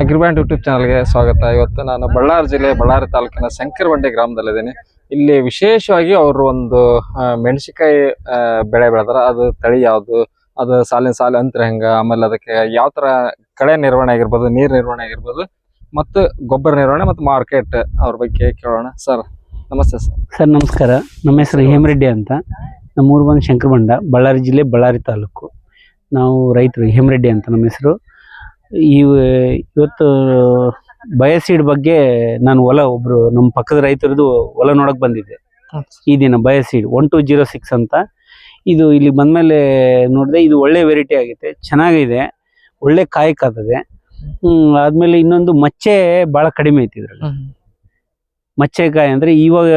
ಅಗ್ರಿಬ್ಯಾಂಡ್ YouTube ಚಾನಲ್ಗೆ ಸ್ವಾಗತ. ಇವತ್ತು ನಾನು ಬಳ್ಳಾರಿ ಜಿಲ್ಲೆ, ಬಳ್ಳಾರಿ ತಾಲೂಕಿನ ಶಂಕರಬಂಡೆ ಗ್ರಾಮದಲ್ಲಿದ್ದೀನಿ. ಇಲ್ಲಿ ವಿಶೇಷವಾಗಿ ಅವರು ಒಂದು ಮೆಣಸಿಕಾಯಿ ಬೆಳೆ ಬೆಳೆದಾರ. ಅದು ತಳಿ ಯಾವುದು? ಅದು ಸಾಲಿನ ಸಾಲ ಅಂತರ ಹೆಂಗೆ? ಆಮೇಲೆ ಅದಕ್ಕೆ ಯಾವ ಥರ ಕಳೆ ನಿರ್ವಹಣೆ ಆಗಿರ್ಬೋದು, ನೀರು ನಿರ್ವಹಣೆ ಆಗಿರ್ಬೋದು, ಮತ್ತು ಗೊಬ್ಬರ ನಿರ್ವಹಣೆ ಮತ್ತು ಮಾರ್ಕೆಟ್ ಅವ್ರ ಬಗ್ಗೆ ಕೇಳೋಣ. ಸರ್, ನಮಸ್ತೆ ಸರ್. ಸರ್, ನಮಸ್ಕಾರ. ನಮ್ಮ ಹೆಸರು ಹೇಮರೆಡ್ಡಿ ಅಂತ. ನಮ್ಮೂರು ಬಂದು ಶಂಕರಬಂಡ, ಬಳ್ಳಾರಿ ಜಿಲ್ಲೆ, ಬಳ್ಳಾರಿ ತಾಲೂಕು. ನಾವು ರೈತರು ಹೇಮರೆಡ್ಡಿ ಅಂತ ನಮ್ಮ ಹೆಸರು. ಈ ಇವತ್ತು ಬಯಸೀಡ್ ಬಗ್ಗೆ ನಾನು ಹೊಲ ಒಬ್ರು ನಮ್ಮ ಪಕ್ಕದ ರೈತರದು ಹೊಲ ನೋಡಕ್ ಬಂದಿದ್ದೆ. ಈ ದಿನ ಬಯಸೀಡ್ ಒನ್ ಟು ಜೀರೋ ಸಿಕ್ಸ್ ಅಂತ. ಇದು ಇಲ್ಲಿ ಬಂದ್ಮೇಲೆ ನೋಡಿದೆ ಇದು ಒಳ್ಳೆ ವೆರೈಟಿ ಆಗೈತೆ. ಚೆನ್ನಾಗಿದೆ. ಒಳ್ಳೆ ಕಾಯಿ ಕಾತದೆ. ಆದ್ಮೇಲೆ ಇನ್ನೊಂದು ಮಚ್ಚೆ ಬಹಳ ಕಡಿಮೆ ಐತಿ ಇದ್ರಲ್ಲಿ. ಮಚ್ಚೆಕಾಯಿ ಅಂದ್ರೆ ಇವಾಗ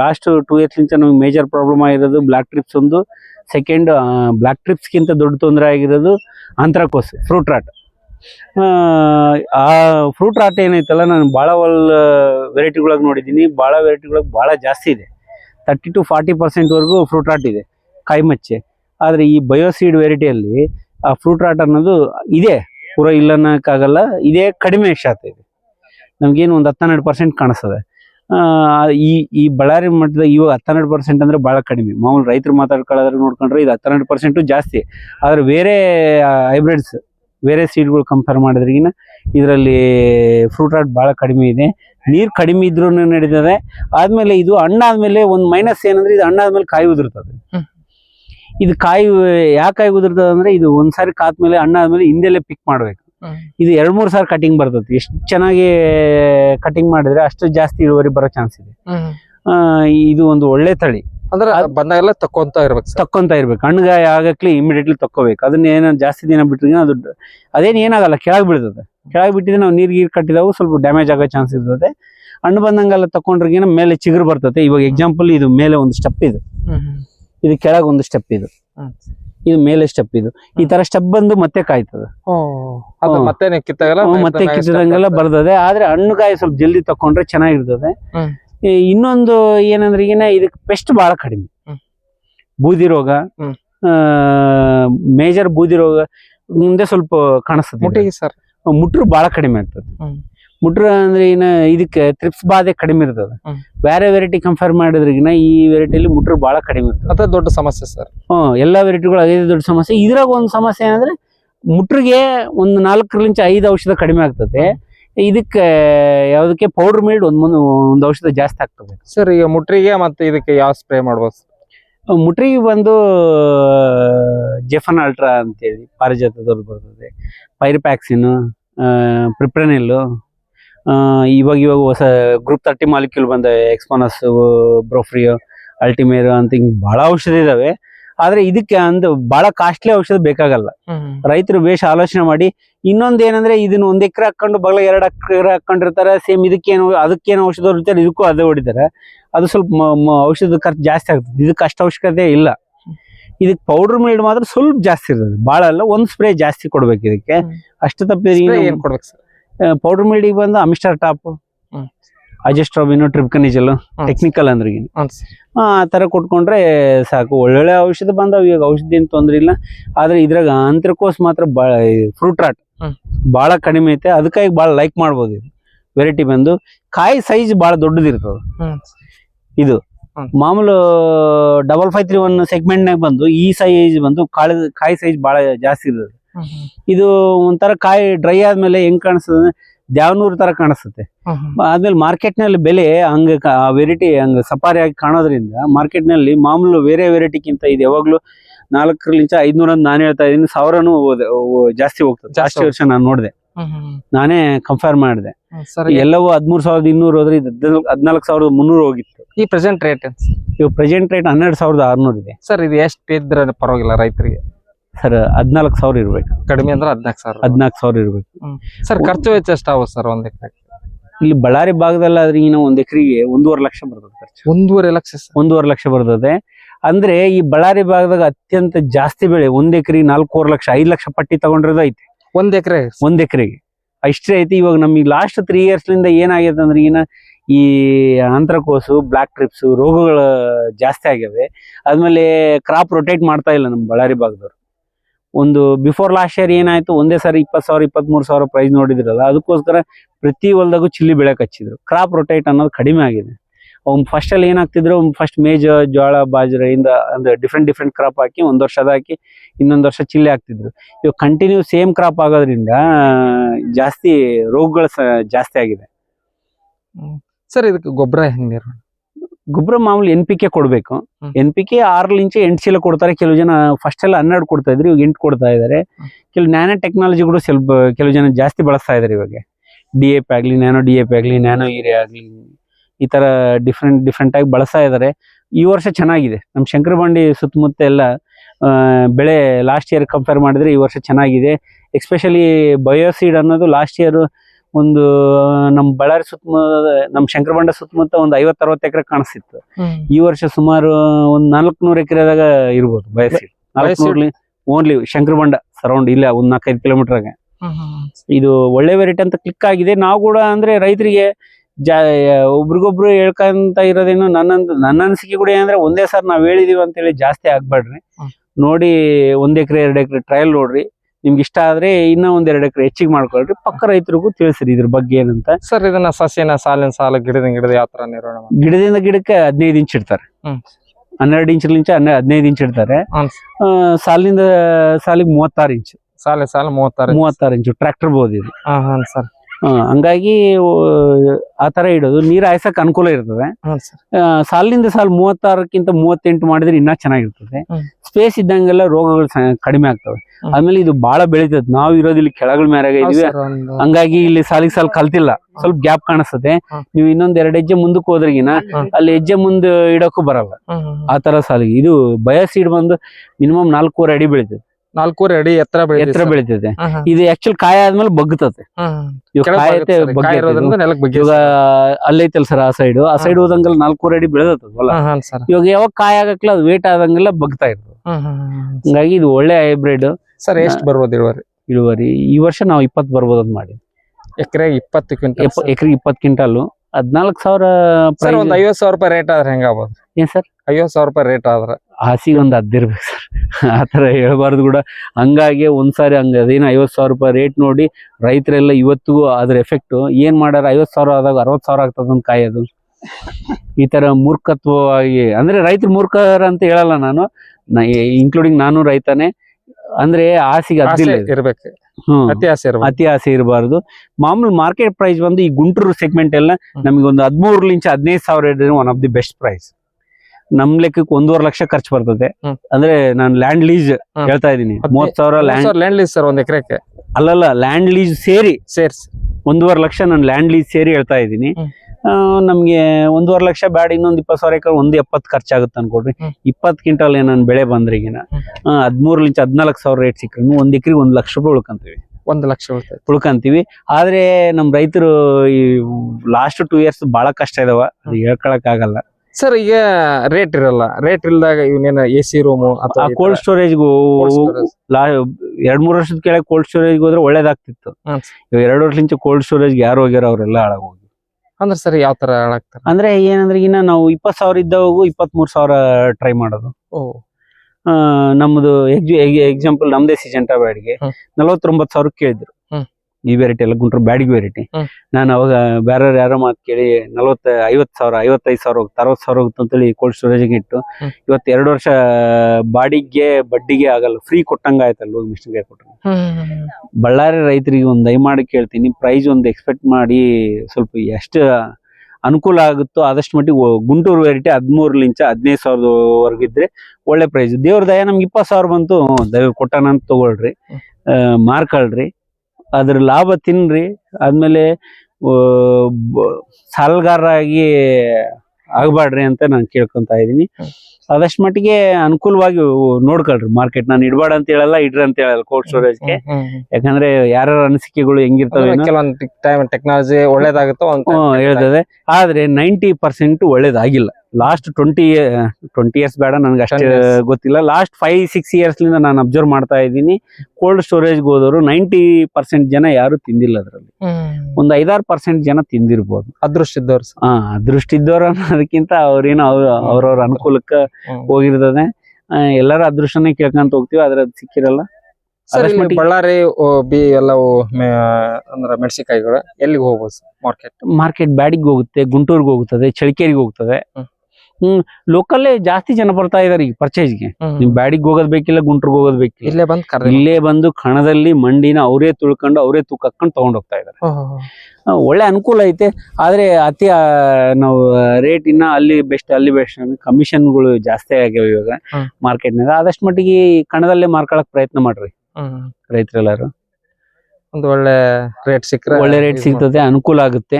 ಲಾಸ್ಟ್ ಟೂ ಇಯರ್ಸ್ಲಿಂದ ನಮಗೆ ಮೇಜರ್ ಪ್ರಾಬ್ಲಮ್ ಆಗಿರೋದು ಬ್ಲಾಕ್ ಟ್ರಿಪ್ಸ್ ಒಂದು. ಸೆಕೆಂಡ್ ಬ್ಲಾಕ್ ಟ್ರಿಪ್ಸ್ಗಿಂತ ದೊಡ್ಡ ತೊಂದರೆ ಆಗಿರೋದು ಅಂತ್ರಕೋಸ್ ಫ್ರೂಟ್ ರಾಟ್ ಆ ಫ್ರೂಟ್ ರಾಟ್ ಏನೈತಲ್ಲ, ನಾನು ಭಾಳ ಒಲ್ ವೆರೈಟಿಗಳಾಗ ನೋಡಿದ್ದೀನಿ ಭಾಳ ವೆರೈಟಿಗಳಾಗ ಭಾಳ ಜಾಸ್ತಿ ಇದೆ. ತರ್ಟಿ ಟು ಫಾರ್ಟಿ ಪರ್ಸೆಂಟ್ವರೆಗೂ ಫ್ರೂಟ್ ರಾಟ್ ಇದೆ ಕಾಯಿಮಚ್ಚೆ ಆದರೆ ಈ ಬಯೋಸೀಡ್ ವೆರೈಟಿಯಲ್ಲಿ ಆ ಫ್ರೂಟ್ ರಾಟ್ ಅನ್ನೋದು ಇದೆ. ಪೂರ ಇಲ್ಲ ಅನ್ನೋಕ್ಕಾಗಲ್ಲ ಇದೇ ಕಡಿಮೆ ಶಾತ ಇದೆ. ನಮಗೇನು ಒಂದು ಹತ್ತನ್ನೆರಡು ಪರ್ಸೆಂಟ್ ಕಾಣಿಸ್ತದೆ. ಈ ಈ ಬಳ್ಳಾರಿ ಮಟ್ಟದ ಇವಾಗ ಹತ್ತೆರಡು ಪರ್ಸೆಂಟ್ ಅಂದ್ರೆ ಭಾಳ ಕಡಿಮೆ. ಮಾಮೂಲು ರೈತರು ಮಾತಾಡ್ಕೊಳ್ಳೋದ್ರೆ ನೋಡ್ಕೊಂಡ್ರೆ ಇದು ಹತ್ತೆರಡು ಪರ್ಸೆಂಟು ಜಾಸ್ತಿ. ಆದರೆ ಬೇರೆ ಹೈಬ್ರಿಡ್ಸ್ ಬೇರೆ ಸೀಡ್ಗಳು ಕಂಪೇರ್ ಮಾಡಿದ್ರಿಗಿನ ಇದರಲ್ಲಿ ಫ್ರೂಟ್ ರಾಟ್ ಭಾಳ ಕಡಿಮೆ ಇದೆ. ನೀರು ಕಡಿಮೆ ಇದ್ರೂ ನಡೀತದೆ. ಆದ್ಮೇಲೆ ಇದು ಹಣ್ಣಾದ್ಮೇಲೆ ಒಂದು ಮೈನಸ್ ಏನಂದ್ರೆ ಇದು ಹಣ್ಣಾದ್ಮೇಲೆ ಕಾಯಿ ಉದುರ್ತದೆ. ಇದು ಕಾಯಿ ಯಾಕೆ ಕಾಯಿ ಉದುರ್ತದೆ ಅಂದ್ರೆ ಇದು ಒಂದ್ಸಾರಿ ಕಾದ್ಮೇಲೆ ಹಣ್ಣಾದ್ಮೇಲೆ ಹಿಂದೆಲೆ ಪಿಕ್ ಮಾಡ್ಬೇಕು. ಇದು ಎರಡ್ ಮೂರ್ ಸಾರಿ ಕಟಿಂಗ್ ಬರ್ತದೆ. ಎಷ್ಟು ಚೆನ್ನಾಗಿ ಕಟಿಂಗ್ ಮಾಡಿದ್ರೆ ಅಷ್ಟು ಜಾಸ್ತಿ ಇಳುವರಿ ಬರೋ ಚಾನ್ಸ್ ಇದೆ. ಇದು ಒಂದು ಒಳ್ಳೆ ತಳಿ. ಅಂದ್ರೆ ಅದ್- ಬಂದಾಗೆಲ್ಲ ತಕ್ಕೊಂತ ಇರ್ಬೇಕು ಸರ್. ತಕ್ಕೊಂತ ಇರ್ಬೇಕು. ಹಣ್ಣುಗಾಯಿ ಆಗಕ್ಲಿ ಇಮಿಡಿಯೇಟ್ಲಿ ತಕ್ಕೋಬೇಕು. ಅದನ್ನ ಏನ ಜಾಸ್ತಿ ದಿನ ಬಿಟ್ಟಿದ್ರೆ ಅದು ಅದೇನು ಏನಾಗಲ್ಲ ಕೆಳಗ್ ಬಿಡ್ತದೆ. ಕೆಳಗ್ ಬಿಟ್ಟಿದ್ರೆ ನಾವು ನೀರ್ ಗೀರ್ ಕಟ್ಟಿದಾಗ ಸ್ವಲ್ಪ ಡ್ಯಾಮೇಜ್ ಆಗೋ ಚಾನ್ಸ್ ಇರ್ತದೆ. ಹಣ್ಣು ಬಂದಂಗೆಲ್ಲ ತಕೊಂಡ್ರಿಗಿನ ಮೇಲೆ ಚಿಗುರು ಬರ್ತದೆ. ಇವಾಗ ಎಕ್ಸಾಂಪಲ್ ಇದು ಮೇಲೆ ಒಂದು ಸ್ಟೆಪ್ ಇದು. ಇದು ಕೆಳಗೆ ಒಂದು ಸ್ಟೆಪ್ ಇದು. ಇದು ಮೇಲೆ ಸ್ಟೆಪ್ ಇದು. ಈ ತರ ಸ್ಟೆಪ್ ಬಂದು ಮತ್ತೆ ಕಾಯ್ತದೆ. ಅದು ಮತ್ತೆ ಕಿತ್ತದಂಗೆಲ್ಲ ಬರ್ತದೆ. ಆದ್ರೆ ಹಣ್ಣುಗಾಯಿ ಸ್ವಲ್ಪ ಜಲ್ದಿ ತಕೊಂಡ್ರೆ ಚೆನ್ನಾಗಿರ್ತದೆ. ಇನ್ನೊಂದು ಏನಂದ್ರೆ ಈಗಿನ ಇದಕ್ಕೆ ಪೆಸ್ಟ್ ಬಹಳ ಕಡಿಮೆ. ಬೂದಿ ರೋಗ. ಮೇಜರ್ ಬೂದಿ ರೋಗ ಮುಂದೆ ಸ್ವಲ್ಪ ಕಾಣಿಸ್ತದೆ. ಮುಟ್ಟಿಗೆ ಸರ್. ಮುಟ್ರು ಬಹಳ ಕಡಿಮೆ ಆಗ್ತದೆ. ಮುಟ್ರ ಅಂದ್ರೆ ಏನ ಇದಕ್ಕೆ ತ್ರಿಪ್ಸ್ ಬಾಧೆ ಕಡಿಮೆ ಇರ್ತದೆ. ಬೇರೆ ವೆರೈಟಿ ಕಂಪೇರ್ ಮಾಡಿದ್ರಿಗಿನ ಈ ವೆರೈಟಿಲಿ ಮುಟ್ರು ಬಹಳ ಕಡಿಮೆ ಇರ್ತದೆ. ಅಥವಾ ದೊಡ್ಡ ಸಮಸ್ಯೆ ಸರ್. ಹ್ಮ್ ಎಲ್ಲಾ ವೆರೈಟಿಗಳು ಅದೇ ದೊಡ್ಡ ಸಮಸ್ಯೆ. ಇದ್ರಾಗ ಒಂದು ಸಮಸ್ಯೆ ಏನಂದ್ರೆ ಮುಟ್ರಿಗೆ ಒಂದು ನಾಲ್ಕರಿಂದ ಐದು ಔಷಧ ಕಡಿಮೆ ಆಗ್ತದೆ. ಇದಕ್ಕೆ ಯಾವ್ದಕ್ಕೆ ಪೌಡರ್ ಮೇಡ್ ಒಂದ್ ಮುಂದೆ ಒಂದು ಔಷಧ ಜಾಸ್ತಿ ಆಗ್ತದೆ. ಸರ್ ಈಗ ಮುಟ್ರಿಗೆ ಮತ್ತೆ ಇದಕ್ಕೆ ಯಾವ ಸ್ಪ್ರೇ ಮಾಡ್ಬೋದು ಮುಟ್ರಿಗೆ ಬಂದು ಜೆಫನ್ ಅಲ್ಟ್ರಾ ಅಂತೇಳಿ ಪಾರಿಜಾತದಲ್ಲಿ ಬರ್ತದೆ. ಪೈರಿಪ್ಯಾಕ್ಸಿನ್ ಪ್ರಿಪ್ರನಿಲ್ಲು ಇವಾಗ ಇವಾಗ ಹೊಸ ಗ್ರೂಪ್ ತರ್ಟಿ ಮಾಲಿಕ್ಯೂಲ್ ಬಂದ ಎಕ್ಸ್ಪೋನಸ್ ಬ್ರೋಫ್ರಿಯೋ ಅಲ್ಟಿಮೇರ್ ಅಂತ ಹಿಂಗೆ ಬಹಳ ಔಷಧಿ ಇದಾವೆ. ಆದ್ರೆ ಇದಕ್ಕೆ ಒಂದು ಬಹಳ ಕಾಸ್ಟ್ಲಿ ಔಷಧ ಬೇಕಾಗಲ್ಲ. ರೈತರು ಬೇಷ ಆಲೋಚನೆ ಮಾಡಿ ಇನ್ನೊಂದ್ ಏನಂದ್ರೆ ಇದನ್ನ ಒಂದ್ ಎಕರೆ ಹಾಕೊಂಡು ಬಗ್ಲ ಎರಡ್ ಎಕರೆ ಹಾಕೊಂಡಿರ್ತಾರೆ ಸೇಮ್ ಇದಕ್ಕೇನು ಅದಕ್ಕೇನು ಔಷಧ ಹೊಡಿತಾರೆ ಇದಕ್ಕೂ ಅದೇ ಹೊಡಿತಾರೆ. ಅದು ಸ್ವಲ್ಪ ಔಷಧ ಖರ್ಚು ಜಾಸ್ತಿ ಆಗ್ತದೆ. ಇದಕ್ಕೆ ಅಷ್ಟು ಅವಶ್ಯಕತೆ ಇಲ್ಲ. ಇದಕ್ಕೆ ಪೌಡರ್ ಮಿಲ್ಡ್ ಮಾತ್ರ ಸ್ವಲ್ಪ ಜಾಸ್ತಿ ಇರ್ತದೆ. ಬಹಳ ಅಲ್ಲ ಒಂದ್ ಸ್ಪ್ರೇ ಜಾಸ್ತಿ ಕೊಡ್ಬೇಕು ಇದಕ್ಕೆ. ಅಷ್ಟು ತಪ್ಪಿದ್ರೆ ಏನ್ ಕೊಡ್ಬೇಕು ಸರ್? ಪೌಡರ್ ಮಿಲ್ಡಿಗೆ ಬಂದು ಅಮಿಸ್ಟರ್ ಟಾಪ್. ಅಜೆಸ್ಟ್ರಾಬಿನು ಟ್ರಿಪ್ಕನಿಜಲ್ ಟೆಕ್ನಿಕಲ್ ಅಂದ್ರೆ ಆ ಥರ ಕೊಟ್ಕೊಂಡ್ರೆ ಸಾಕು. ಒಳ್ಳೊಳ್ಳೆ ಔಷಧ ಬಂದಾವ ಈಗ ಔಷಧಿ ಏನು ತೊಂದ್ರೆ ಇಲ್ಲ. ಆದ್ರೆ ಇದ್ರಾಗ ಅಂತ್ರಕೋಸ್ ಮಾತ್ರ ಭಾಳ ಫ್ರೂಟ್ ರಾಟ್ ಬಹಳ ಭಾಳ ಕಡಿಮೆ ಐತೆ. ಅದಕ್ಕಾಗಿ ಭಾಳ ಲೈಕ್ ಮಾಡ್ಬೋದು ಇದು. ವೆರೈಟಿ ಬಂದು. ಕಾಯಿ ಸೈಜ್ ಭಾಳ ದೊಡ್ಡದಿರ್ತದೆ. ಇದು. ಮಾಮೂಲು ಡಬಲ್ ಫೈವ್ ತ್ರೀ ಒನ್ ಸೆಗ್ಮೆಂಟ್ನಾಗ ಬಂದು ಈ ಸೈಜ್ ಬಂದು ಕಾಳು ಕಾಯಿ ಸೈಜ್ ಭಾಳ ಜಾಸ್ತಿ ಇರ್ತದೆ. ಇದು ಒಂಥರ ಕಾಯಿ ಡ್ರೈ ಆದ್ಮೇಲೆ ಹೆಂಗ್ ಕಾಣಿಸ್ತದೆ ದ್ಯಾವನೂರ್ ತರ ಕಾಣಿಸುತ್ತೆ. ಆದ್ಮೇಲೆ ಮಾರ್ಕೆಟ್ನಲ್ಲಿ ಬೆಲೆ ಹಂಗ ವೆರೈಟಿ ಹಂಗ ಸಫಾರಿ ಆಗಿ ಕಾಣೋದ್ರಿಂದ ಮಾರ್ಕೆಟ್ನಲ್ಲಿ ಮಾಮೂಲು ಬೇರೆ ವೆರೈಟಿಗಿಂತ ಇದು ಯಾವಾಗ್ಲೂ ನಾಲ್ಕರಿಂದ ಐದ್ನೂರ ಅಂತ ನಾನು ಹೇಳ್ತಾ ಇದ್ದೀನಿ. ಸಾವಿರನು ಜಾಸ್ತಿ ಹೋಗ್ತದೆ. ಜಾಸ್ತಿ ವರ್ಷ ನಾನು ನೋಡಿದೆ. ನಾನೇ ಕಂಪೇರ್ ಮಾಡಿದೆ. ಎಲ್ಲವೂ ಹದ್ಮೂರ್ ಸಾವಿರದ ಇನ್ನೂರು ಹೋದ್ರೆ ಇದು ಹದ್ನಾಲ್ಕು ಸಾವಿರದ ಮುನ್ನೂರು ಹೋಗಿತ್ತು. ಈ ಪ್ರೆಸೆಂಟ್ ರೇಟ್ ಇವಾಗ ಪ್ರೆಸೆಂಟ್ ರೇಟ್ ಹನ್ನೆರಡು ಸಾವಿರದ ಆರ್ನೂರು ಇದೆ. ಸರ್ ಇದು ಎಷ್ಟು ಇದ್ರೆ ಪರವಾಗಿಲ್ಲ ರೈತರಿಗೆ. ಸರ್ ಹದಿನಾಲ್ಕು ಸಾವಿರ ಇರ್ಬೇಕು. ಕಡಿಮೆ ಅಂದ್ರೆ ಹದಿನಾಲ್ಕು ಸಾವಿರ. ಹದಿನಾಲ್ಕು ಸಾವಿರ ಇರ್ಬೇಕು. ಸರ್ ಖರ್ಚು ವೆಚ್ಚ ಎಷ್ಟು ಆಗುತ್ತೆ ಸರ್ ಒಂದ್ ಎಕರೆ ಇಲ್ಲಿ ಬಳ್ಳಾರಿ ಭಾಗದಲ್ಲಾದ್ರೆ ಈಗ ಒಂದ್ ಎಕರೆಗೆ ಒಂದೂವರೆ ಲಕ್ಷ ಬರ್ತದೆ ಖರ್ಚು. ಒಂದೂವರೆ ಲಕ್ಷ ಒಂದೂವರೆ ಲಕ್ಷ ಬರ್ತದೆ. ಅಂದ್ರೆ ಈ ಬಳ್ಳಾರಿ ಭಾಗದಾಗ ಅತ್ಯಂತ ಜಾಸ್ತಿ ಬೆಳೆ ಒಂದ್ ಎಕರೆಗೆ ನಾಲ್ಕೂವರೆ ಲಕ್ಷ ಐದು ಲಕ್ಷ ಪಟ್ಟಿ ತಗೊಂಡಿರೋದು ಐತೆ. ಒಂದ್ ಎಕರೆ. ಒಂದ್ ಎಕರೆಗೆ. ಅಷ್ಟೇ ಐತಿ ಇವಾಗ ನಮಗೆ ಲಾಸ್ಟ್ ತ್ರೀ ಲಿಂದ ಏನಾಗೈತೆ ಅಂದ್ರೆ ಏನ ಈ ಆಂತ್ರಕೋಸು ಬ್ಲಾಕ್ ಟ್ರಿಪ್ಸ್ ರೋಗಗಳು ಜಾಸ್ತಿ ಆಗ್ಯಾವೆ. ಆದ್ಮೇಲೆ ಕ್ರಾಪ್ ರೊಟೇಟ್ ಮಾಡ್ತಾ ಇಲ್ಲ ನಮ್ಮ ಬಳ್ಳಾರಿ ಭಾಗದವ್ರು. ಒಂದು ಬಿಫೋರ್ ಲಾಸ್ಟ್ ಇಯರ್ ಏನಾಯ್ತು, ಒಂದೇ ಸಾರಿ ಇಪ್ಪತ್ತು ಸಾವಿರ, ಇಪ್ಪತ್ಮೂರು ಸಾವಿರ ಪ್ರೈಸ್ ನೋಡಿದ್ರಲ್ಲ, ಅದಕ್ಕೋಸ್ಕರ ಪ್ರತಿ ಹೊಲದಾಗೂ ಚಿಲ್ಲಿ ಬೆಳೆಕ್ ಹಚ್ಚಿದ್ರು ಕ್ರಾಪ್ ರೊಟೇಟ್ ಅನ್ನೋದು ಕಡಿಮೆ ಆಗಿದೆ. ಅವ್ನು ಫಸ್ಟ್ ಅಲ್ಲಿ ಏನಾಗ್ತಿದ್ರು ಫಸ್ಟ್ ಮೇಜ ಜೋಳ ಬಾಜ್ರೆಯಿಂದ ಅಂದ್ರೆ ಡಿಫ್ರೆಂಟ್ ಡಿಫ್ರೆಂಟ್ ಕ್ರಾಪ್ ಹಾಕಿ, ಒಂದು ವರ್ಷದ ಹಾಕಿ, ಇನ್ನೊಂದು ವರ್ಷ ಚಿಲ್ಲಿ ಹಾಕ್ತಿದ್ರು. ಇವಾಗ ಕಂಟಿನ್ಯೂ ಸೇಮ್ ಕ್ರಾಪ್ ಆಗೋದ್ರಿಂದ, ಜಾಸ್ತಿ ರೋಗಗಳು ಜಾಸ್ತಿ ಆಗಿದೆ. ಸರ್, ಇದಕ್ಕೆ ಗೊಬ್ಬರ ಹೆಂಗೆ ಗೊಬ್ಬರ ಮಾಮೂಲಿ ಎನ್ ಪಿ ಕೆ ಕೊಡಬೇಕು. ಎನ್ ಪಿ ಕೆ ಆರು ಇಂಚ್ ಎಂಟು ಚೀಲ ಕೊಡ್ತಾರೆ. ಕೆಲವು ಜನ ಫಸ್ಟ್ ಎಲ್ಲ ಹನ್ನೆರಡು ಕೊಡ್ತಾ ಇದ್ರು ಇವಾಗ ಎಂಟು ಕೊಡ್ತಾ ಇದ್ದಾರೆ ಹ್ಮ್. ಕೆಲವು ನ್ಯಾನೋ ಟೆಕ್ನಾಲಜಿಗಳು ಸ್ವಲ್ಪ ಕೆಲವು ಜನ ಜಾಸ್ತಿ ಬಳಸ್ತಾ ಇದಾರೆ ಇವಾಗ. ಡಿ ಎ ಪಿ ಆಗಲಿ ನ್ಯಾನೋ ಡಿ ಎ ಪಿ ಆಗಲಿ ನ್ಯಾನೋ ಯೂರಿಯಾ ಆಗಲಿ ಈ ತರ ಡಿಫ್ರೆಂಟ್ ಡಿಫ್ರೆಂಟ್ ಆಗಿ ಬಳಸ್ತಾ ಇದ್ದಾರೆ ಈ ವರ್ಷ ಚೆನ್ನಾಗಿದೆ. ನಮ್ಮ ಶಂಕರಬಂಡಿ ಸುತ್ತಮುತ್ತ ಎಲ್ಲ ಬೆಳೆ ಲಾಸ್ಟ್ ಇಯರ್ ಕಂಪೇರ್ ಮಾಡಿದ್ರೆ ಈ ವರ್ಷ ಚೆನ್ನಾಗಿದೆ. ಎಸ್ಪೆಷಲಿ ಬಯೋಸೀಡ್ ಅನ್ನೋದು ಲಾಸ್ಟ್ ಇಯರ್ ಒಂದು ನಮ್ಮ ಬಳ್ಳಾರಿ ಸುತ್ತಮುತ್ತ ನಮ್ಮ ಶಂಕರಬಂಡ ಸುತ್ತಮುತ್ತ ಒಂದು ಐವತ್ ಅರವತ್ತು ಎಕರೆ ಕಾಣಿಸ್ತಿತ್ತು. ಈ ವರ್ಷ ಸುಮಾರು ಒಂದ್ ನಾಲ್ಕನೂರು ಎಕರೆದಾಗ ಇರ್ಬೋದು ಬಯಸಿ ಓನ್ಲಿ ಶಂಕರಬಂಡ ಸರೌಂಡ್ ಇಲ್ಲ ಒಂದ್ ನಾಲ್ಕೈದು ಕಿಲೋಮೀಟರ್ ಇದು ಒಳ್ಳೆ ವೆರೈಟಿ ಅಂತ ಕ್ಲಿಕ್ ಆಗಿದೆ. ನಾವು ಕೂಡ ಅಂದ್ರೆ ರೈತರಿಗೆ ಜಾ ಒಬ್ರಿಗೊಬ್ರು ಹೇಳ್ಕಂತ ಇರೋದೇನು ನನ್ನ ನನ್ನ ಅನಿಸಿಕೆ ಕೂಡ ಏನಂದ್ರೆ ಒಂದೇ ಸಾರ್ ನಾವ್ ಹೇಳಿದೀವಿ ಅಂತ ಹೇಳಿ ಜಾಸ್ತಿ ಆಗ್ಬೇಡ್ರಿ ನೋಡಿ ಒಂದ್ ಎಕರೆ ಎರಡು ಎಕರೆ ಟ್ರಯಲ್ ನೋಡ್ರಿ. ನಿಮ್ಗೆ ಇಷ್ಟ ಆದ್ರೆ ಇನ್ನೂ ಒಂದ್ ಎರಡು ಎಕರೆ ಹೆಚ್ಚಿಗೆ ಮಾಡ್ಕೊಳ್ರಿ. ಪಕ್ಕ ರೈತರಿಗೂ ತಿಳಿಸ್ರಿ ಇದ್ರ ಬಗ್ಗೆ ಏನಂತ. ಸರ್ ಇದನ್ನ ಸಸ್ಯನ ಸಾಲಿನ ಸಾಲ ಗಿಡದ ಗಿಡದ ಯಾವ ತರ ನಿರ್ವಹಣೆ ಮಾಡ್ತೀರಾ? ಗಿಡದಿಂದ ಗಿಡಕ್ಕೆ ಹದಿನೈದು ಇಂಚ್ ಇಡ್ತಾರೆ. ಹ್ಮ್. ಹನ್ನೆರಡು ಇಂಚ್ಲಿಂಚ ಹನ್ನೆ ಹದಿನೈದು ಇಂಚ್ ಇಡ್ತಾರೆ. ಹ್ಮ್. ಆ, ಸಾಲಿಂದ ಸಾಲಿಗೆ ಮೂವತ್ತಾರು ಇಂಚ್. ಸಾಲ ಸಾಲ ಮೂವತ್ತಾರು ಮೂವತ್ತಾರು ಇಂಚು. ಟ್ರ್ಯಾಕ್ಟರ್ ಬೋದು ಇದು. ಹಾ ಸರ್. ಆ, ಹಂಗಾಗಿ ಆ, ಆ ತರ ಇಡೋದು. ನೀರ್ ಹಾಯ್ಸಕ್ ಅನುಕೂಲ ಇರ್ತದೆ. ಹ್ಞೂ ಸರ್. ಆ, ಸಾಲಿನಿಂದ ಸಾಲು ಮೂವತ್ತಾರಕ್ಕಿಂತ ಮೂವತ್ತೆಂಟು ಮಾಡಿದ್ರೆ ಇನ್ನ ಚೆನ್ನಾಗಿರ್ತದೆ. ಹ್ಮ್. ಸ್ಪೇಸ್ ಇದ್ದಂಗೆಲ್ಲ ರೋಗಗಳು ಕಡಿಮೆ ಆಗ್ತವೆ. ಆಮೇಲೆ ಇದು ಬಹಳ ಬೆಳೀತದೆ ನಾವು ಇರೋದು ಇಲ್ಲಿ ಕೆಳಗಳ ಹೌದ್ ಇದೀವಿ ಹಂಗಾಗಿ ಇಲ್ಲಿ ಸಾಲಿಗೆ ಸಾಲ ಕಲ್ತಿಲ್ಲ. ಸ್ವಲ್ಪ ಗ್ಯಾಪ್ ಕಾಣಿಸ್ತದೆ ನೀವು ಇನ್ನೊಂದ್ ಎರಡ್ ಹೆಜ್ಜೆ ಮುಂದಕ್ಕೆ ಹೋದ್ರಿಗಿನ ಅಲ್ಲಿ ಹೆಜ್ಜೆ ಮುಂದೆ ಇಡಕ್ಕೂ ಬರಲ್ಲ. ಆ ತರ ಸಾಲಿಗೆ. ಇದು ಬಯಸೀಡ್ ಬಂದು ಮಿನಿಮಮ್ ನಾಲ್ಕೂವರೆ ಅಡಿ ಬೆಳಿತದೆ ನಾಲ್ಕೂವರೆ ಅಡಿ ಎತ್ತರ ಬೆಳಿತೈತೆ ಎತ್ತರ ಹ್ಮ್. ಇದು ಆಕ್ಚುಲ್ ಕಾಯ ಆದ್ಮೇಲೆ ಹ್ಮ್. ಇವಾಗ ಅಲ್ಲೈತಲ್ ಸರ್. ಆ ಸೈಡ್ ಆ ಸೈಡ್ ಹೋದಂಗಲ್ಲ ನಾಲ್ಕೂವರೆ ಅಡಿ ಬೆಳೆದತ್ತ ಇವಾಗ ಯಾವಾಗ ಕಾಯ ಆಗಕ್ಲ ಅದು ವೇಟ್ ಆದಂಗೆಲ್ಲ ಬಗ್ತಾ ಇರ್ತದೆ. ಹಂಗಾಗಿ ಇದು ಒಳ್ಳೆ ಹೈಬ್ರಿಡ್ ಸರ್ ಎಷ್ಟು ಬರ್ಬೋದು ಇಳುವರಿ? ಇಳುವರಿ ಈ ವರ್ಷ ನಾವು ಇಪ್ಪತ್ತು ಬರ್ಬೋದು ಅಂತ ಮಾಡಿ ಎಕರೆಗೆ ಇಪ್ಪತ್ತು ಕ್ವಿಂಟಲ್ ಎಕರೆ ಇಪ್ಪತ್ತು ಕ್ವಿಂಟಾಲು ಹದ್ನಾಲ್ಕು ಸಾವಿರ ಸರ್ ಐವತ್ತು ಒಂದ್ ಐವತ್ ಸಾವಿರ ರೂಪಾಯಿ ರೇಟ್ ಆದ್ರೆ ಹೆಂಗಾಗ್ಬೋದು? ಏನ್ ಸರ್? ಐವತ್ ಸಾವಿರ ರೂಪಾಯಿ ರೇಟ್ ಆದ್ರೆ. ಹಾಸಿಗೆ ಒಂದು ಹದ್ದಿರ್ಬೇಕು ಸರ್. ಆ ಥರ ಹೇಳ್ಬಾರ್ದು ಕೂಡ. ಹಂಗಾಗಿ ಒಂದ್ಸಾರಿ ಹಂಗ ಅದೇನು ಐವತ್ತು ಸಾವಿರ ರೂಪಾಯಿ ರೇಟ್ ನೋಡಿ ರೈತರೆಲ್ಲ ಇವತ್ತಿಗೂ ಅದ್ರ ಎಫೆಕ್ಟ್ ಏನ್ ಮಾಡ್ಯಾರ? ಐವತ್ತು ಸಾವಿರ ಆದಾಗ ಅರವತ್ತು ಸಾವಿರ ಕಾಯಿ ಕಾಯೋದು. ಈ ತರ ಮೂರ್ಖತ್ವವಾಗಿ ಅಂದ್ರೆ ರೈತರು ಮೂರ್ಖರ ಅಂತ ಹೇಳಲ್ಲ ನಾನು. ಇನ್ಕ್ಲೂಡಿಂಗ್ ನಾನು ರೈತನೇ. ಅಂದ್ರೆ ಹಾಸಿಗೆ ಅದ್ದಿಲ್ಲ ಇರ್ಬೇಕು. ಅತಿ ಆಸೆ ಅತಿ ಆಸೆ ಇರಬಾರ್ದು. ಮಾಮೂಲಿ ಮಾರ್ಕೆಟ್ ಪ್ರೈಸ್ ಬಂದು ಈ ಗುಂಟೂರು ಸೆಗ್ಮೆಂಟ್ ಎಲ್ಲ. ನಮಗೆ ಒಂದು ಹದಿಮೂರಲಿಂಚ ಹದಿನೈದು ಸಾವಿರ ಇದ್ರೆ one of the best price ನಮ್ ಲೆಕ್ಕಕ್ಕೆ ಒಂದೂವರೆ ಲಕ್ಷ ಖರ್ಚು ಬರ್ತದೆ. ಅಂದ್ರೆ ನಾನು ಲ್ಯಾಂಡ್ ಲೀಸ್. ಹೇಳ್ತಾ ಇದೀನಿ ಹದ್ನೈ- ಮೂವತ್ ಸಾವಿರ ಲ್ಯಾಂಡ್ ಲ್ಯಾಂಡ್ ಲೀಸ್ ಸರ್ ಒಂದ್ ಎಕರೆಕ್ಕೆ ಅಲ್ಲಲ್ಲ ಲ್ಯಾಂಡ್ ಲೀಸ್ ಸೇರಿ ಸೇರ್ಸಿ. ಒಂದೂವರೆ ಲಕ್ಷ ನಾನು ಲ್ಯಾಂಡ್ ಲೀಸ್ ಸೇರಿ ಹೇಳ್ತಾ ಇದ್ದೀನಿ. ನಮ್ಗೆ ಒಂದೂವರೆ ಲಕ್ಷ ಬ್ಯಾಡ ಇನ್ನೊಂದು ಇಪ್ಪತ್ತು ಸಾವಿರ ಎಕರೆ ಒಂದು ಎಪ್ಪತ್ತು ಖರ್ಚಾಗುತ್ತೆ ಅನ್ಕೊಡ್ರಿ. ಇಪ್ಪತ್ತು ಕ್ವಿಂಟಲ್ ಏನನ್ ಬೆಳೆ ಬಂದ್ರಿಗಿನ ಈಗಿನ ಹದಿಮೂರು ಲಿಂಚ ಹದಿನಾಲ್ಕು ಸಾವಿರ ರೇಟ್ ಸಿಕ್ಕ್ರಿ. ಒಂದ್ ಎಕರೆಗೆ ಒಂದ್ ಲಕ್ಷ ರೂಪಾಯಿ ಉಳ್ಕೊಂತೀವಿ. ಒಂದ್ ಲಕ್ಷ ರೂಪಾಯಿ ಉಳ್ಕಂತೀವಿ. ಆದ್ರೆ ನಮ್ ರೈತರು ಈ ಲಾಸ್ಟ್ ಟೂ ಇಯರ್ಸ್ ಬಹಳ ಕಷ್ಟ ಇದಾವ. ಅದು ಹೇಳ್ಕೊಳಕ್ ಆಗಲ್ಲ. ಸರ್ ಈಗ ರೇಟ್ ಇರಲ್ಲ. ರೇಟ್ ಇಲ್ದಾಗ ಇವನೇನ A C room cold storage. ಎರಡ್ ಮೂರ್ ವರ್ಷದ ಕೆಳಗೆ ಕೋಲ್ಡ್ ಸ್ಟೋರೇಜ್ ಹೋದ್ರೆ ಒಳ್ಳೇದಾಗ್ತಿತ್ತು. ಎರಡು ವರ್ಷ ಕೋಲ್ಡ್ ಸ್ಟೋರೇಜ್ ಯಾರು ಹೋಗ್ಯಾರ ಅವರೆಲ್ಲ ಹಾಳಾಗೋಗಿ ಅಂದ್ರೆ ಸರ್ ಯಾವ ತರ ಹಾಳಾಗ್ತಾರೆ ಅಂದ್ರೆ ಏನಂದ್ರೆ ಇನ್ನ ನಾವು ಇಪ್ಪತ್ ಸಾವಿರ ಇದ್ದವಾಗೂ ಇಪ್ಪತ್ತ್ ಮೂರ್ ಸಾವಿರ ಟ್ರೈ ಮಾಡೋದು. ಓ. ನಮ್ಮದು ನಮ್ದು ಎಕ್ಸಾಂಪಲ್ ನಮ್ದೇ ಸಿಜೆಂಟಾ ಬ್ಯಾಡ್ಗೆ ನಲವತ್ತೊಂಬತ್ತು ಸಾವಿರ ಕೇಳಿದ್ರು. ಈ ವೆರೈಟಿ ಎಲ್ಲ ಗುಂಟ್ರು ಬ್ಯಾಡಿಗೆ ವೆರೈಟಿ. ನಾನು ಅವಾಗ ಬೇರೆ ಯಾರೋ ಮಾತು ಕೇಳಿ ನಲವತ್ತ ಐವತ್ ಸಾವಿರ ಐವತ್ತೈದು ಸಾವಿರ ಹೋಗುತ್ತೆ ಅರವತ್ತು ಸಾವಿರ ಹೋಗುತ್ತೆ ಅಂತೇಳಿ ಕೋಲ್ಡ್ ಸ್ಟೋರೇಜ್ ಇಟ್ಟು. ಇವತ್ತು ಎರಡು ವರ್ಷ ಬಾಡಿಗೆ ಬಡ್ಡಿಗೆ ಆಗಲ್ಲ ಫ್ರೀ ಕೊಟ್ಟಂಗ ಆಯ್ತಲ್ಲ ಹೋಗಿ ಮಿಷನ್ಗೆ ಕೊಟ್ಟರು ಬಳ್ಳಾರಿ ರೈತರಿಗೆ ಒಂದು ದಯಮಾಡಿ ಕೇಳ್ತೀನಿ ಪ್ರೈಸ್ ಒಂದು ಎಕ್ಸ್ಪೆಕ್ಟ್ ಮಾಡಿ ಸ್ವಲ್ಪ ಎಷ್ಟು ಅನುಕೂಲ ಆಗುತ್ತೋ ಆದಷ್ಟು ಮಟ್ಟಿಗೆ ಗುಂಟೂರು ವೆರೈಟಿ ಹದಿಮೂರಲಿಂಚ ಹದಿನೈದು ಸಾವಿರದವರೆಗಿದ್ರೆ ಒಳ್ಳೆ ಪ್ರೈಸ್ ದೇವ್ರ ದಯ ನಮ್ಗೆ ಇಪ್ಪತ್ತು ಸಾವಿರ ಬಂತು ದಯವಿಟ್ಟು ದಯವು ಕೊಟ್ಟಾನ ಅಂತ ತಗೊಳ್ರಿ ಮಾರ್ಕೊಳ್ರಿ. ಅದ್ರ ಲಾಭ ತಿನ್ರಿ. ಆದ್ಮೇಲೆ ಸಾಲಗಾರರಾಗಿ ಆಗ್ಬಾಡ್ರಿ ಅಂತ ನಾನು ಕೇಳ್ಕೊಂತ ಇದ್ದೀನಿ. ಆದಷ್ಟು ಮಟ್ಟಿಗೆ ಅನುಕೂಲವಾಗಿ ನೋಡ್ಕೊಳ್ರಿ ಮಾರ್ಕೆಟ್. ನಾನು ಇಡ್ಬೇಡ ಅಂತ ಹೇಳಲ್ಲ ಇಡ್ರಿ ಅಂತ ಹೇಳಲ್ಲ ಕೋಲ್ಡ್ ಸ್ಟೋರೇಜ್ಗೆ ಯಾಕಂದ್ರೆ ಯಾರ್ಯಾರ ಅನಿಸಿಕೆಗಳು ಹೆಂಗಿರ್ತವೆ ಕೆಲವೊಂದು ಟೈಮ್ ಟೆಕ್ನಾಲಜಿ ಒಳ್ಳೇದಾಗುತ್ತೋ ಹೇಳ್ತದೆ. ಆದ್ರೆ ನೈಂಟಿ ಪರ್ಸೆಂಟ್ ಒಳ್ಳೇದಾಗಿಲ್ಲ. ಲಾಸ್ಟ್ ಟ್ವೆಂಟಿ ಟ್ವೆಂಟಿ ಇಯರ್ಸ್ ಬೇಡ ನನಗೆ ಅಷ್ಟೇ ಗೊತ್ತಿಲ್ಲ. ಲಾಸ್ಟ್ ಫೈವ್ ಸಿಕ್ಸ್ ಇಯರ್ಸ್ ಲಿಂದ ನಾನು ಅಬ್ಸರ್ವ್ ಮಾಡ್ತಾ ಇದ್ದೀನಿ. ಕೋಲ್ಡ್ ಸ್ಟೋರೇಜ್ ಹೋದವರು ನೈಂಟಿ ಪರ್ಸೆಂಟ್ ಜನ ಯಾರು ತಿಂದಿಲ್ಲ ಅದರಲ್ಲಿ. ಒಂದು ಐದಾರು ಪರ್ಸೆಂಟ್ ಜನ ತಿಂದಿರ್ಬೋದು. ಅದೃಷ್ಟ ಇದ್ದವ್ರು ಹಾ ಅದೃಷ್ಟ ಇದ್ದವ್ರು ಅನ್ನೋದಕ್ಕಿಂತ ಅವ್ರೇನು ಅವ್ರ ಅವ್ರವ್ರ ಅನುಕೂಲಕ್ಕೆ. ಹೋಗಿರ್ತದೆ. ಎಲ್ಲರೂ ಅದೃಷ್ಟನೇ ಕೇಳ್ಕೊಂತ ಹೋಗ್ತೀವಿ ಆದ್ರೆ ಅದು ಸಿಕ್ಕಿರಲ್ಲ. ಬಳ್ಳಾರಿ ಬಿ ಎಲ್ಲ ಅಂದ್ರೆ ಅಂದ್ರ ಮೆಣಸಿನಕಾಯಿಗಳು ಎಲ್ಲಿಗೆ ಹೋಗ್ಬೋದು ಮಾರ್ಕೆಟ್ ಮಾರ್ಕೆಟ್ ಬ್ಯಾಡಿಗೆ ಹೋಗುತ್ತೆ ಗುಂಟೂರ್ಗೆ ಹೋಗುತ್ತದೆ ಚಳಿಕೇರಿಗೆ ಹೋಗ್ತದೆ. ಹ್ಮ್. ಲೋಕಲ್ಲೇ ಜಾಸ್ತಿ ಜನ ಬರ್ತಾ ಇದಾರೆ ಈಗ ಪರ್ಚೇಸ್ಗೆ ನಿಮ್ ಬ್ಯಾಡಿಗ್ ಹೋಗೋದ್ ಬೇಕಿಲ್ಲ ಗುಂಟ್ರಿಗೆ ಹೋಗೋದ್ ಬೇಕಿಲ್ಲ. ಇಲ್ಲೇ ಬಂದು ಇಲ್ಲೇ ಬಂದು ಕಣದಲ್ಲಿ ಮಂಡಿನ ಅವರೇ ತುಳ್ಕೊಂಡು ಅವರೇ ತೂಕ ಹಾಕೊಂಡು ತಗೊಂಡ್ ಹೋಗ್ತಾ ಇದಾರೆ. ಒಳ್ಳೆ ಅನುಕೂಲ ಐತೆ. ಆದ್ರೆ ಅತಿ ನಾವು ರೇಟ್ ಇನ್ನ ಅಲ್ಲಿ ಬೆಸ್ಟ್ ಅಲ್ಲಿ ಬೆಸ್ಟ್ ಕಮಿಷನ್ಗಳು ಜಾಸ್ತಿ ಆಗ್ಯಾವ ಇವಾಗ ಮಾರ್ಕೆಟ್ ನಾಗ ಆದಷ್ಟು ಮಟ್ಟಿಗೆ ಕಣದಲ್ಲೇ ಮಾರ್ಕೊಳಕ್ ಪ್ರಯತ್ನ ಮಾಡ್ರಿ. ರೈತರೆಲ್ಲಾರು. ಒಂದು ಒಳ್ಳೆ ರೇಟ್ ಸಿಕ್ಕರೆ ಒಳ್ಳೆ ರೇಟ್ ಸಿಗ್ತದೆ ಅನುಕೂಲ ಆಗುತ್ತೆ.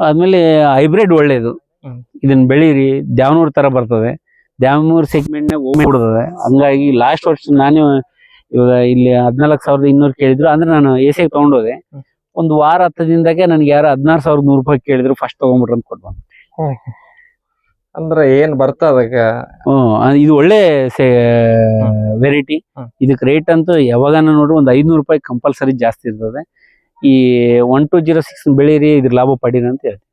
ಆದ್ಮೇಲೆ ಹೈಬ್ರಿಡ್ ಒಳ್ಳೇದು. ಇದನ್ನ ಬೆಳೀರಿ ದ್ಯಾವನೂರ್ ತರ ಬರ್ತದೆ. ದ್ಯಾವನೂರ್ ಸೆಗ್ಮೆಂಟ್ ಒಮ್ಮೆ ಬಿಡ್ತದೆ. ಹಂಗಾಗಿ ಲಾಸ್ಟ್ ವರ್ಷ ನಾನು ಇವಾಗ ಇಲ್ಲಿ ಹದಿನಾಲ್ಕು ಸಾವಿರದ ಇನ್ನೂರು ಕೇಳಿದ್ರು. ಅಂದ್ರೆ ನಾನು ಎಸಿಗೆ ತಗೊಂಡೋದೆ. ಒಂದು ವಾರ ಹತ್ತು ದಿನದಾಗೆ ನನಗೆ ಯಾರು ಹದಿನಾರು ಸಾವಿರದ ನೂರು ರೂಪಾಯಿ ಕೇಳಿದ್ರು ಫಸ್ಟ್ ತಗೊಂಡ್ಬಿಟ್ರೆ ಅಂತ ಕೊಟ್ಟು ಅಂದ್ರೆ ಏನ್ ಬರ್ತದ ಹ್ಮ್ ಇದು ಒಳ್ಳೆ ವೆರೈಟಿ ಇದಕ್ ಇದಕ್ಕೆ ರೇಟ್ ಅಂತೂ ಯಾವಾಗನ ನೋಡ್ರಿ ಒಂದು ಐದ್ನೂರು ರೂಪಾಯಿ ಕಂಪಲ್ಸರಿ ಜಾಸ್ತಿ ಇರ್ತದೆ. ಈ ಒನ್ ಟು ಜೀರೋ ಸಿಕ್ಸ್ ಬೆಳೀರಿ ಇದ್ರ ಲಾಭ ಪಡೀರಿ ಅಂತ ಹೇಳ್ತೀನಿ.